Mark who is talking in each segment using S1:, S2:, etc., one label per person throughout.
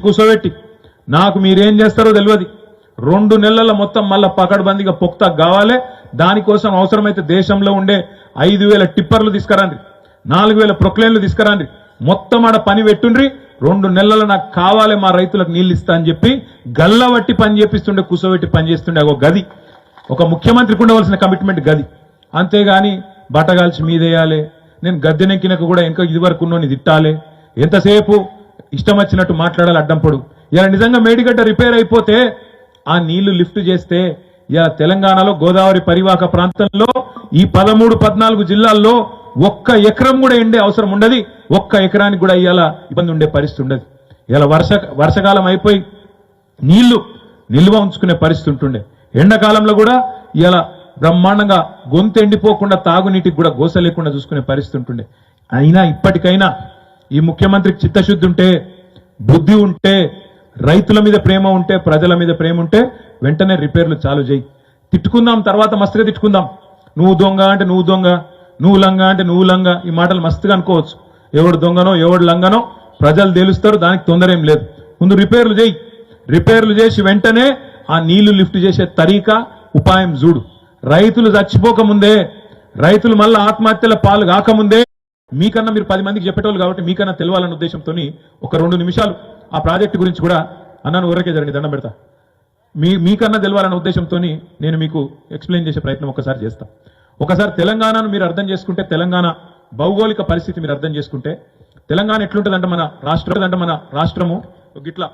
S1: కూర్చోబెట్టి నాకు మీరేం చేస్తారో తెలియదు. రెండు నెలల మొత్తం మళ్ళా పకడ్బందీగా పొక్తా కావాలి. దానికోసం అవసరమైతే దేశంలో ఉండే ఐదు వేల టిప్పర్లు తీసుకురండి. నాలుగు వేల ప్రొక్లైన్లు తీసుకురండి. మొత్తం ఆడ పని పెట్టుండ్రి. రెండు నెలలు నాకు కావాలి మా రైతులకు నీళ్ళు ఇస్తా అని చెప్పి గల్లబట్టి పని చేపిస్తుండే కూర్చోబెట్టి పని చేస్తుండే ఒక గది. ఒక ముఖ్యమంత్రికి ఉండవలసిన కమిట్మెంట్ గది. అంతేగాని బట్టగాల్చి మీదేయాలి. నేను గద్దెనెక్కినకు కూడా ఇంకా ఇదివరకు ఉన్నోని తిట్టాలి. ఎంతసేపు ఇష్టం వచ్చినట్టు మాట్లాడాలి అడ్డంపడు ఇలా నిజంగా మేడిగడ్డ రిపేర్ అయిపోతే ఆ నీళ్ళు లిఫ్ట్ చేస్తే ఇలా తెలంగాణలో గోదావరి పరివాహక ప్రాంతంలో ఈ పదమూడు పద్నాలుగు జిల్లాల్లో ఒక్క ఎకరం కూడా ఎండే అవసరం ఉండదు. ఒక్క ఎకరానికి కూడా ఇవాళ ఇబ్బంది ఉండే పరిస్థితి ఉండదు. ఇలా వర్ష వర్షకాలం అయిపోయి నీళ్ళు నిల్వ ఉంచుకునే పరిస్థితి ఉంటుండే. ఎండాకాలంలో కూడా ఇలా బ్రహ్మాండంగా గొంతు ఎండిపోకుండా తాగునీటికి కూడా గోస లేకుండా చూసుకునే పరిస్థితి ఉంటుండే. అయినా ఇప్పటికైనా ఈ ముఖ్యమంత్రికి చిత్తశుద్ధి ఉంటే బుద్ధి ఉంటే రైతుల మీద ప్రేమ ఉంటే ప్రజల మీద ప్రేమ ఉంటే వెంటనే రిపేర్లు చాలు చేయి. తిట్టుకుందాం తర్వాత మస్తుగా తిట్టుకుందాం. నువ్వు దొంగ అంటే నువ్వు దొంగ నువ్వు లంగ అంటే నువ్వు లంగ ఈ మాటలు మస్తుగా అనుకోవచ్చు. ఎవడు దొంగనో ఎవడు లంగనో ప్రజలు తెలుస్తారు దానికి తొందర ఏం లేదు. ముందు రిపేర్లు చేయి. రిపేర్లు చేసి వెంటనే ఆ నీళ్ళు లిఫ్ట్ చేసే తరీకా ఉపాయం చూడు. రైతులు చచ్చిపోకముందే రైతులు మళ్ళీ ఆత్మహత్యల పాలు కాకముందే మీకన్నా మీరు పది మందికి చెప్పేటోళ్ళు కాబట్టి మీకన్నా తెలవాలన్న ఉద్దేశంతో ఒక రెండు నిమిషాలు ఆ ప్రాజెక్టు గురించి కూడా అన్నాను ఊరకే జరగండి దండం పెడతా. మీ మీకన్నా తెలవాలన్న ఉద్దేశంతో నేను మీకు ఎక్స్ప్లెయిన్ చేసే ప్రయత్నం ఒకసారి చేస్తా. ఒకసారి తెలంగాణను మీరు అర్థం చేసుకుంటే తెలంగాణ భౌగోళిక పరిస్థితి మీరు అర్థం చేసుకుంటే తెలంగాణ ఎట్లుంటుందంటే మన రాష్ట్రం అంటే మన రాష్ట్రము గిట్లా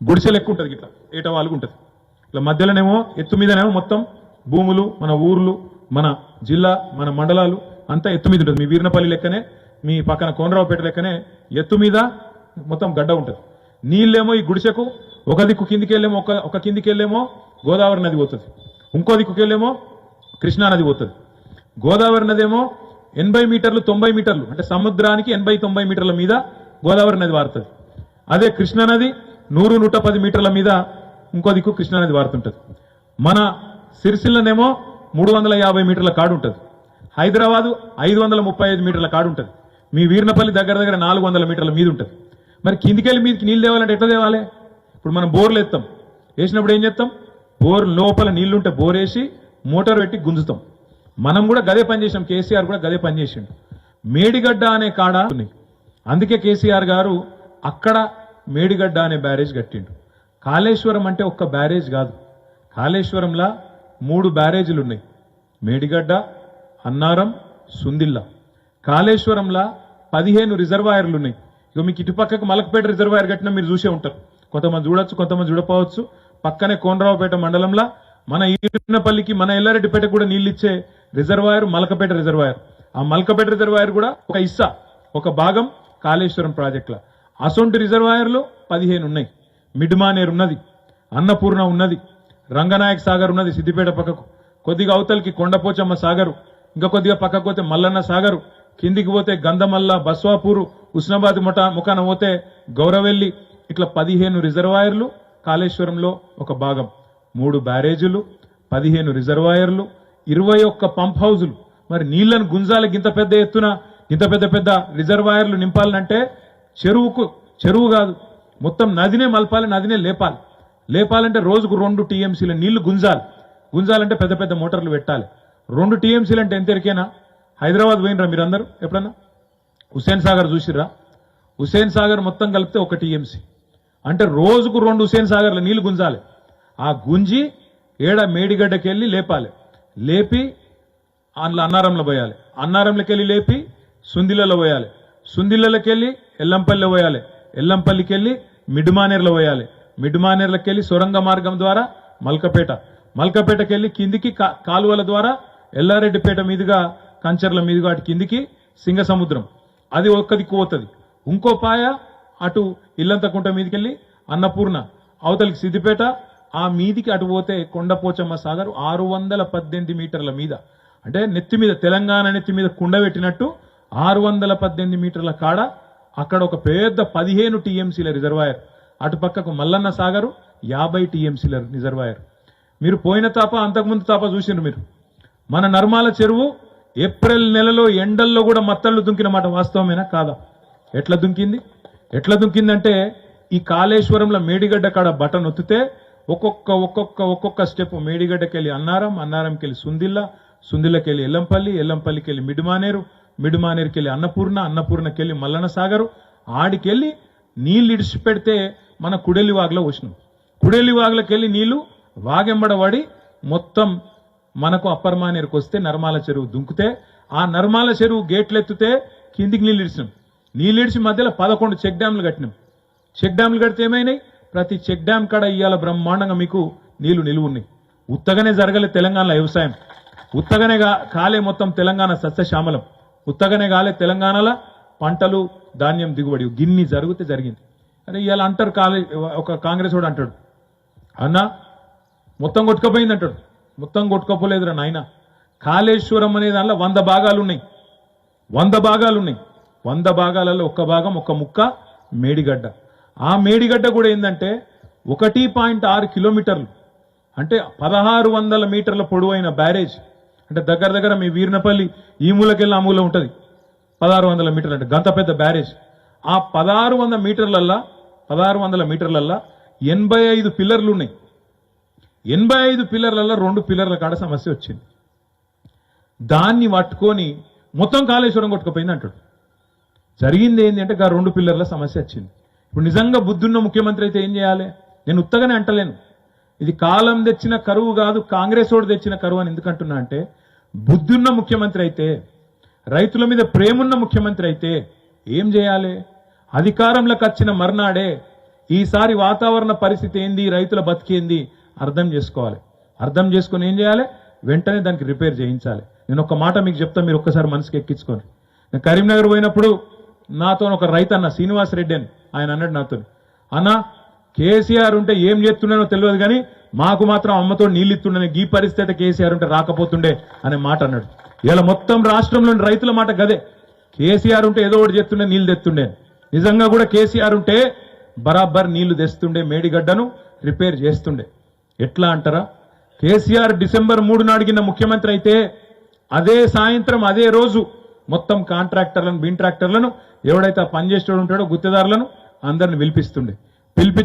S1: గుడిసె లెక్క ఉంటుంది గిట్లా ఏటా వాళ్ళు ఉంటుంది. ఇట్లా మధ్యలోనేమో ఎత్తు మీదనేమో మొత్తం భూములు మన ఊర్లు మన జిల్లా మన మండలాలు అంతా ఎత్తు మీద ఉంటుంది. మీ వీరినపల్లి లెక్కనే మీ పక్కన కోనరావుపేట లెక్కనే ఎత్తు మీద మొత్తం గడ్డ ఉంటుంది. నీళ్ళేమో ఈ గుడిసెకు ఒక దిక్కు కిందికి వెళ్ళేమో ఒక ఒక కిందికి వెళ్ళేమో గోదావరి నది పోతుంది. ఇంకో దిక్కుకి వెళ్ళేమో కృష్ణా నది పోతుంది. గోదావరి నది ఏమో ఎనభై మీటర్లు తొంభై మీటర్లు అంటే సముద్రానికి ఎనభై తొంభై మీటర్ల మీద గోదావరి నది వారుతుంది. అదే కృష్ణానది నూరు నూట పది మీటర్ల మీద ఇంకో దిక్కు కృష్ణా నది మన సిరిసిల్లనేమో మూడు వందల యాభై మీటర్ల కాడు ఉంటుంది హైదరాబాదు ఐదు వందల ముప్పై ఐదు మీటర్ల కాడు ఉంటుంది మీ వీర్నపల్లి దగ్గర దగ్గర నాలుగు వందల మీటర్ల మీద ఉంటుంది మరి కిందికెళ్ళి మీదకి నీళ్ళు తేవాలంటే ఎట్లా తేవాలి? ఇప్పుడు మనం బోర్లు ఎత్తాం. వేసినప్పుడు ఏం చేస్తాం? బోర్ లోపల నీళ్ళుంటే బోర్ వేసి మోటార్ పెట్టి గుంజుతాం. మనం కూడా గదే పని చేసాం కేసీఆర్ కూడా గదే పని చేసిండు. మేడిగడ్డ అనే కాడ ఉన్నాయి. అందుకే కేసీఆర్ గారు అక్కడ మేడిగడ్డ అనే బ్యారేజ్ కట్టిండు. కాళేశ్వరం అంటే ఒక్క బ్యారేజ్ కాదు. కాళేశ్వరంలా మూడు బ్యారేజీలు ఉన్నాయి మేడిగడ్డ అన్నారం సుందిల్ల. కాళేశ్వరంలా పదిహేను రిజర్వాయర్లు ఉన్నాయి ఇక మీకు ఇటుపక్కకు మలకపేట రిజర్వాయర్ కట్టిన మీరు చూసే ఉంటారు. కొంతమంది చూడొచ్చు కొంతమంది చూడపోవచ్చు. పక్కనే కోనరావుపేట మండలంలో మన ఈరినపల్లికి మన ఎల్లారెడ్డిపేట కూడా నీళ్ళు ఇచ్చే రిజర్వాయర్ మలకపేట రిజర్వాయర్. ఆ మలకపేట రిజర్వాయర్ కూడా ఒక ఇస్సా ఒక భాగం కాళేశ్వరం ప్రాజెక్టులో. అసొంటి రిజర్వాయర్లు పదిహేను ఉన్నాయి. మిడ్మానేర్ ఉన్నది అన్నపూర్ణ ఉన్నది రంగనాయక్ సాగర్ ఉన్నది సిద్దిపేట పక్కకు. కొద్దిగా అవతలకి కొండపోచమ్మ సాగరు ఇంకా కొద్దిగా పక్కకు పోతే మల్లన్న సాగరు కిందికి పోతే గంధమల్ల బస్వాపూరు ఉస్నాబాద్ ముఠ ముఖాన పోతే గౌరవెల్లి ఇట్లా పదిహేను రిజర్వాయర్లు కాళేశ్వరంలో ఒక భాగం. మూడు బ్యారేజీలు పదిహేను రిజర్వాయర్లు ఇరవై ఒక్క పంప్ హౌజులు. మరి నీళ్ళను గుంజాలకి ఇంత పెద్ద ఎత్తున ఇంత పెద్ద పెద్ద రిజర్వాయర్లు నింపాలంటే చెరువుకు చెరువు కాదు మొత్తం నదినే మలపాలి నదినే లేపాలి. లేపాలంటే రోజుకు రెండు టీఎంసీల నీళ్ళు గుంజాలి. గుంజాలంటే పెద్ద పెద్ద మోటార్లు పెట్టాలి. రెండు టీఎంసీలు అంటే ఎంత ఎరికేనా హైదరాబాద్ పోయినరా మీరందరూ? ఎప్పుడన్నా? హుసేన్ సాగర్ చూసిర్రా? హుసేన్ సాగర్ మొత్తం కలిపితే ఒక టీఎంసీ. అంటే రోజుకు రెండు హుసేన్ సాగర్ల నీళ్ళు గుంజాలి. ఆ గుంజి ఏడ మేడిగడ్డకి వెళ్ళి లేపాలి. లేపి అందులో అన్నారంలో పోయాలి. అన్నారంలోకి వెళ్ళి లేపి సుందిలలో పోయాలి. సుందిలలోకి వెళ్ళి ఎల్లంపల్లిలో పోయాలి. ఎల్లంపల్లికి వెళ్ళి మిడ్మానేర్లో పోయాలి. మిడ్మానేర్లకి వెళ్ళి సొరంగ మార్గం ద్వారా మల్కపేట. మల్కపేటకి వెళ్ళి కిందికి కా- కాలువల ద్వారా ఎల్లారెడ్డిపేట మీదుగా కంచర్ల మీదుగా అటు కిందికి సింగ సముద్రం అది ఒక్క దిక్కు పోతుంది ఇంకో పాయ అటు ఇల్లంతకుంట మీదకెళ్ళి అన్నపూర్ణ. అవతలికి సిద్దిపేట ఆ మీదికి అటు పోతే కొండపోచమ్మ సాగర్ ఆరు వందల పద్దెనిమిది మీటర్ల మీద. అంటే నెత్తి మీద తెలంగాణ నెత్తి మీద కుండ పెట్టినట్టు ఆరు వందల పద్దెనిమిది మీటర్ల కాడ అక్కడ ఒక పెద్ద పదిహేను టీఎంసీల రిజర్వాయర్. అటు పక్కకు మల్లన్న సాగరు యాభై టీఎంసీల రిజర్వాయర్. మీరు పోయిన తాప అంతకుముందు తాప చూసిండ్రు మీరు. మన నర్మాల చెరువు ఏప్రిల్ నెలలో ఎండల్లో కూడా మత్తళ్ళు దుంకిన మాట వాస్తవమేనా? కాదా? ఎట్లా దుంకింది? ఎట్లా దుంకిందంటే ఈ కాళేశ్వరంలో మేడిగడ్డ కాడ బటన్ ఒత్తితే ఒక్కొక్క ఒక్కొక్క ఒక్కొక్క స్టెప్ మేడిగడ్డకెళ్ళి అన్నారం అన్నారంకెళ్ళి సుందిల్ల సుందిల్లకెళ్ళి ఎల్లంపల్లి ఎల్లంపల్లికి మిడిమానేరు మిడిమానేరుకెళ్ళి అన్నపూర్ణ అన్నపూర్ణకెళ్ళి మల్లన సాగరు ఆడికెళ్ళి నీళ్ళు ఇడిచి పెడితే మన కుడెలి వాగులో వచ్చినాం కుడెలి వాగులకెళ్ళి నీళ్ళు వాగెంబడబడి మొత్తం మనకు అప్పర్ మానేరుకు వస్తే నర్మాల చెరువు దుంకుతే ఆ నర్మాల చెరువు గేట్లు ఎత్తితే కిందికి నీళ్ళు ఇడిచినాం నీళ్ళు ఇడిచి మధ్యలో పదకొండు చెక్ డ్యాంలు కట్టినాం. చెక్ డ్యాంలు కడితే ఏమైనాయి? ప్రతి చెక్ డ్యామ్ కాడ ఇవాళ బ్రహ్మాండంగా మీకు నీళ్ళు నిలువున్నాయి ఉత్తగానే జరగలే తెలంగాణలో వ్యవసాయం. ఉత్తగానే కాలే మొత్తం తెలంగాణ సస్యశ్యామలం. ఉత్తగానే కాలే తెలంగాణలో పంటలు ధాన్యం దిగుబడి. గిన్ని జరిగితే జరిగింది. అరే ఇవాళ అంటారు కాలే ఒక కాంగ్రెస్ వాడు అంటాడు. అన్న మొత్తం కొట్టుకపోయింది అంటాడు. మొత్తం కొట్టుకోపోలేదురా నాయన. కాళేశ్వరం అనే దానిలో వంద భాగాలు ఉన్నాయి వంద భాగాలు ఉన్నాయి వంద భాగాలలో ఒక్క భాగం ఒక ముక్క మేడిగడ్డ. ఆ మేడిగడ్డ కూడా ఏంటంటే ఒకటి పాయింట్ ఆరు కిలోమీటర్లు. అంటే పదహారు వందల మీటర్ల పొడవైన బ్యారేజ్. అంటే దగ్గర దగ్గర మీ వీరినపల్లి ఈ మూలకెళ్ళి ఆ మూల ఉంటుంది. పదహారు వందల మీటర్లు అంటే గంత పెద్ద బ్యారేజ్. ఆ పదహారు వందల మీటర్లల్లా పదహారు వందల మీటర్లల్లా ఎనభై ఐదు పిల్లర్లు ఉన్నాయి ఎనభై ఐదు పిల్లర్లలో రెండు పిల్లర్ల కాడ సమస్య వచ్చింది. దాన్ని పట్టుకొని మొత్తం కాళేశ్వరం కొట్టుకుపోయింది అంటాడు. జరిగింది ఏంటి అంటే గా రెండు పిల్లర్ల సమస్య వచ్చింది. ఇప్పుడు నిజంగా బుద్ధున్న ముఖ్యమంత్రి అయితే ఏం చేయాలి? నేను ఉత్తగానే అంటలేను. ఇది కాలం తెచ్చిన కరువు కాదు కాంగ్రెస్ వాడు తెచ్చిన కరువు అని ఎందుకంటున్నా అంటే బుద్ధున్న ముఖ్యమంత్రి అయితే రైతుల మీద ప్రేమున్న ముఖ్యమంత్రి అయితే ఏం చేయాలి? అధికారంలోకి వచ్చిన మర్నాడే ఈసారి వాతావరణ పరిస్థితి ఏంది? రైతుల బతికేంది? అర్థం చేసుకోవాలి. అర్థం చేసుకొని ఏం చేయాలి? వెంటనే దానికి రిపేర్ చేయించాలి. నేను ఒక మాట మీకు చెప్తా మీరు ఒక్కసారి మనసుకి ఎక్కించుకొని నేను కరీంనగర్ పోయినప్పుడు నాతో ఒక రైతు అన్న శ్రీనివాస్ రెడ్డి అని ఆయన అన్నాడు నాతో అన్న కేసీఆర్ ఉంటే ఏం చేస్తున్నానో తెలియదు కానీ మాకు మాత్రం అమ్మతో నీళ్ళు ఇస్తుండే ఈ పరిస్థితి కేసీఆర్ ఉంటే రాకపోతుండే అనే మాట అన్నాడు. ఇలా మొత్తం రాష్ట్రంలోని రైతుల మాట గదే. కేసీఆర్ ఉంటే ఏదో ఒకటి చేస్తుండే నీళ్ళు తెస్తుండే. నిజంగా కూడా కేసీఆర్ ఉంటే బరాబర్ నీళ్ళు తెస్తుండే మేడిగడ్డను రిపేర్ చేస్తుండే. ఎట్లా అంటారా? కేసీఆర్ డిసెంబర్ మూడు నాడిగిన ముఖ్యమంత్రి అయితే అదే సాయంత్రం అదే రోజు మొత్తం కాంట్రాక్టర్లను బిన్ ట్రాక్టర్లను ఎవడైతే ఆ పని ఉంటాడో గుత్తేదారులను అందరిని పిలిపిస్తుండే. పిలిపించి